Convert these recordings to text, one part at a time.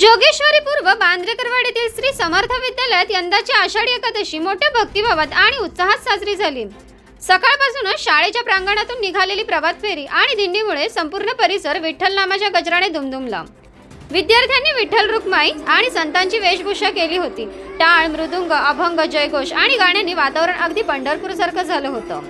जोगेश्वरी पूर्व बांद्रेकरवाडीतील श्री समर्थ विद्यालयात यंदाची आषाढी एकादशी मोठ्या भक्तिभावात आणि उत्साहात साजरी झाली. सकाळपासूनच शाळेच्या प्रांगणातून निघालेली प्रभात फेरी आणि दिंडीमुळे संपूर्ण परिसर विठ्ठल नामाच्या गजराने दुमदुमला. विद्यार्थ्यांनी विठ्ठल रुक्माई आणि संतांची वेशभूषा केली होती. टाळ मृदुंग अभंग जयघोष आणि गाण्यांनी वातावरण अगदी पंढरपूरसारखं झालं होतं.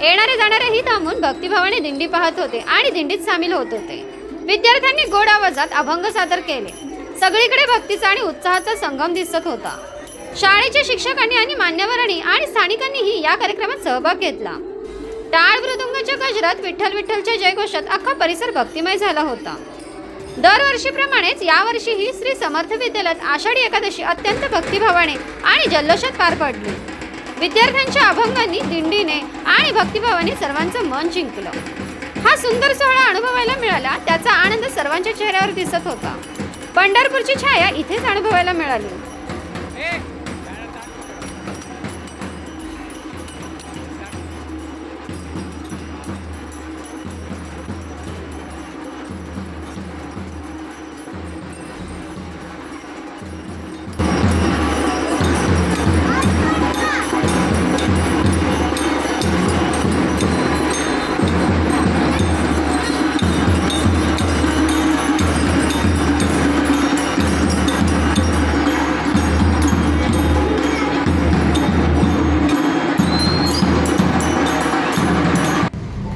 येणारे जाणारेही थांबून भक्तिभावाने दिंडी पाहत होते आणि दिंडीत सामील होत होते. विद्यार्थ्यांनी गोड आवाजात अभंग सादर केले. सगळीकडे भक्तीचा आणि उत्साहाचा संगम दिसत होता. शाळेच्या शिक्षकांनी आणि मान्यवरांनी आणि स्थानिकांनीही या कार्यक्रमात सहभाग घेतला. टाळ मृदुंगाच्या गजरात विठ्ठल विठ्ठलच्या जयघोषात अख्खा परिसर भक्तिमय झाला होता. दरवर्षीप्रमाणेच यावर्षीही श्री समर्थ विद्यालयात आषाढी एकादशी अत्यंत भक्तिभावाने आणि जल्लोषात पार पडली. विद्यार्थ्यांच्या अभंगांनी दिंडीने आणि भक्तिभावाने सर्वांचं मन जिंकलं. हा सुंदर सोहळा अनुभवायला मिळाला त्याचा आनंद सर्वांच्या चेहऱ्यावर दिसत होता. पंढरपूरची छाया इथेच अनुभवायला मिळाली.